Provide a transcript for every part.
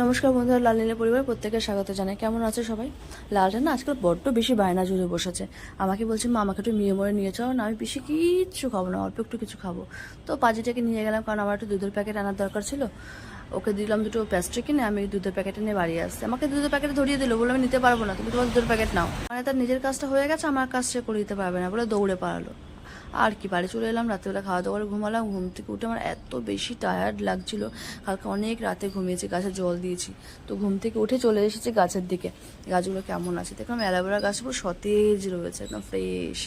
নমস্কার বন্ধুরা লাল নীলের পরিবার প্রত্যেকে স্বাগত জানাই। কেমন আছে সবাই? লালটা না আজকাল বড্ড বেশি বায়না জুড়ে বসেছে। আমাকে বলছে, মা, আমাকে একটু মিয়ে মরে নিয়ে চলো না, আমি বেশি কিচ্ছু খাব না, অল্প একটু কিছু খাব। তো পাজিটাকে নিয়ে গেলাম, কারণ আমার একটু দুধের প্যাকেট আনার দরকার ছিল। ওকে দিলাম দুটো প্যাস্ট্রি কিনে, আমি দুধের প্যাকেটে নিয়ে বাড়ি আসছি। আমাকে দুধের প্যাকেট ধরিয়ে দিল বলে আমি নিতে পারব না, তুমি তোমার দুধের প্যাকেট নাও। মানে তার নিজের কাজটা হয়ে গেছে, আমার কাজ সে করে দিতে পারবে না বলে দৌড়ে পালালো। আর কি, বাড়ি চলে এলাম রাত্রেবেলা খাওয়া দাওয়া করে ঘুমালাম, ঘুম থেকে উঠে আমার এত বেশি টায়ার্ড লাগছিল, কালকে অনেক রাতে ঘুমিয়েছি, গাছে জল দিয়েছি। তো ঘুম থেকে উঠে চলে এসেছি গাছের দিকে। গাছগুলো কেমন আছে? দেখলাম অ্যালোভেরা গাছ পুরো সতেজ রয়েছে, একদম ফ্রেশ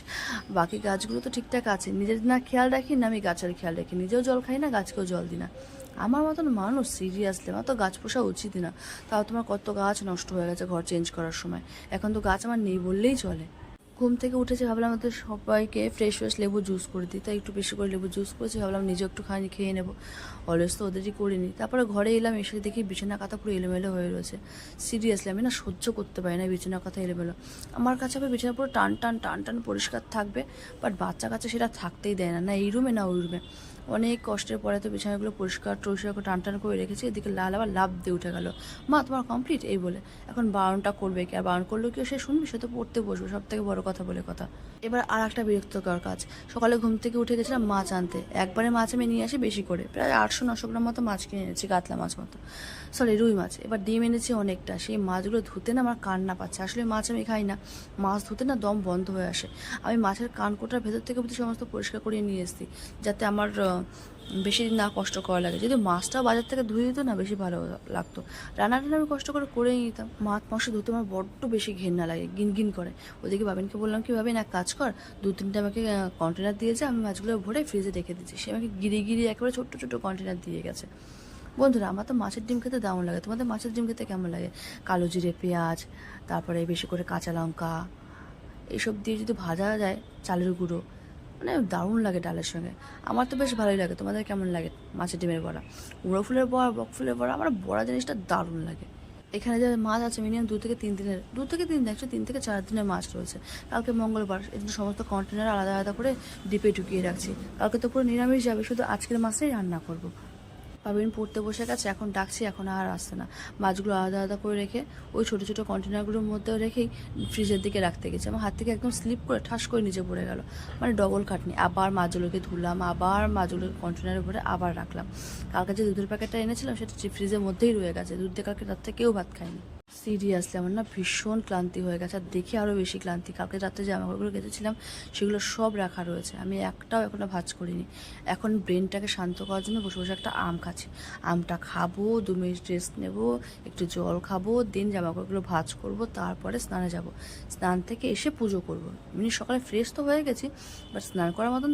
বাকি গাছগুলো তো ঠিকঠাক আছে, নিজের না খেয়াল রাখি না, আমি গাছের খেয়াল রাখি। নিজেও জল খাই না, গাছকেও জল দিই না। আমার মতন মানুষ সিরিয়াসলি আমার তো গাছ পোষা উচিত না। তাও তোমার কত গাছ নষ্ট হয়ে গেছে ঘর চেঞ্জ করার সময়। এখন তো গাছ আমার নেই বললেই চলে। ঘুম থেকে উঠেছে ভাবলাম আমাদের সবাইকে ফ্রেশ ফ্রেশ লেবু জুস করে দিই, তাই একটু বেশি করে লেবু জুস করেছি, ভাবলাম নিজে একটু খানি খেয়ে নেব। অলওয়েজ তো ওদেরই করিনি। তারপরে ঘরে এলাম, এসে দেখি বিছানা কাতা পুরো এলোমেলো হয়ে রয়েছে। সিরিয়াসলি আমি না সহ্য করতে পারি না বিছানা কথা এলোমেলো। আমার কাছে আবার বিছানা পুরো টান টান টান টান পরিষ্কার থাকবে বাট বাচ্চা কাছে সেটা থাকতেই দেয় না। না, এই রুমে না ওই রুমে অনেক কষ্টের পরে তো বিছানাগুলো পরিষ্কার, টরিষ্কার করে টান টান করে রেখেছি, এদিকে লাল আবার লাভ দিয়ে উঠে গেল। মা, তোমার কমপ্লিট এই বলে। এখন বারণটা করবে কি? আর বারণ করলেও কি সে শুনবে? সে তো পড়তে বসবে সব থেকে বড় কথা বলে কথা। এবার আর একটা বিরক্তকর কাজ। সকালে ঘুম থেকে উঠে গেছিলাম মাছ আনতে। একবারে মাছ আমি নিয়ে আসি বেশি করে। প্রায় আটশো নশো গ্রাম মতো মাছ কিনে এনেছি কাতলা মাছ মতো। সরি রুই মাছ। এবার ডিম এনেছি অনেকটা। সেই মাছগুলো ধুতে না আমার কান্না পাচ্ছে। আসলে মাছ আমি খাই না। মাছ ধুতে না দম বন্ধ হয়ে আসে। আমি মাছের কানকোটার ভেতর থেকে সমস্ত পরিষ্কার করিয়ে নিয়ে এসেছি, যাতে আমার বেশি দিন না কষ্ট করা লাগে। যদি মাছটা বাজার থেকে ধুয়ে দিত না, বেশি ভালো লাগতো। রান্নাটা আমি কষ্ট করে করেই নিতাম। মাছ মাংস ধুতে আমার বড্ড বেশি ঘেন্না লাগে গিন গিন করে। ওদিকে বাবিনকে বললাম, কি ভাবেন, এক কাজ কর। দু, তিনটে আমাকে কন্টেনার দিয়েছে আমি মাছগুলো ভরে ফ্রিজে রেখে দিচ্ছি। সে আমাকে গিরি গিরি একেবারে ছোট্ট ছোট্ট কন্টেনার দিয়ে গেছে। বন্ধুরা, আমার তো মাছের ডিম খেতে দারুণ লাগে। তোমাদের মাছের ডিম খেতে কেমন লাগে? কালো জিরে, পেঁয়াজ, তারপরে বেশি করে কাঁচা লঙ্কা এইসব দিয়ে যদি ভাজা যায়, চালের গুঁড়ো মানে দারুণ লাগে ডালের সঙ্গে। আমার তো বেশ ভালোই লাগে। তোমাদের কেমন লাগে মাছের ডিমের বড়া? উড়ো ফুলের বড়া, বক ফুলের বড়া, আমার বড়া জিনিসটা দারুণ লাগে। এখানে যে মাছ আছে মিনিমাম দু থেকে তিন দিনের, দু থেকে তিন দিন একশো তিন থেকে চার দিনের মাছ রয়েছে। কালকে মঙ্গলবার, এই সমস্ত কন্টেনার আলাদা আলাদা করে ডিপে ঢুকিয়ে রাখছি। কালকে তো পুরো নিরামিষ যাবে, শুধু আজকের মাছেই রান্না করব। পাবিন পড়তে বসে। গেছে এখন ডাকছি, এখন আর আসছে না। মাছগুলো আলাদা আলাদা করে রেখে ওই ছোটো ছোটো কন্টেনারগুলোর মধ্যে রেখেই ফ্রিজের দিকে রাখতে গেছে। আমার হাত থেকে একদম স্লিপ করে ঠাস করে নিচে পড়ে গেল। মানে ডবল খাটনি। আবার মাছগুলোকে ধুলাম, আবার মাছগুলোকে কন্টেনারের উপরে আবার রাখলাম। কালকে যে দুধের প্যাকেটটা এনেছিলাম, সেটা ফ্রিজের মধ্যেই রয়ে গেছে। দুধ দিয়ে কালকে রাত্রে কেউ ভাত খায়নি। সিরিয়াসলি আমার না ভীষণ ক্লান্তি হয়ে গেছে, আর দেখে আরও বেশি ক্লান্তি। কালকে রাত্রে জামাকাপড়গুলো কেটেছিলাম, সেগুলো সব রাখা রয়েছে। আমি একটাও এখনও ভাজ করিনি। এখন ব্রেনটাকে শান্ত করার জন্য বসে বসে একটা আম খাচ্ছি। আমটা খাব, দু মিনিট রেস্ট নেব, একটু জল খাব, দিন জামাকাপড়গুলো ভাজ করব, তারপরে স্নানে যাব। স্নান থেকে এসে পুজো করব। এমনি সকালে ফ্রেশ তো হয়ে গেছি বাট স্নান করার মতন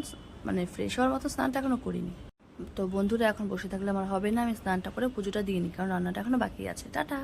মানে ফ্রেশ হওয়ার মতো স্নানটা এখনও করিনি। তো বন্ধুরা এখন বসে থাকলে আমার হবে না, আমি স্নানটা করে পুজোটা দিইনি কারণ রান্নাটা এখনও বাকি আছে। টাটা!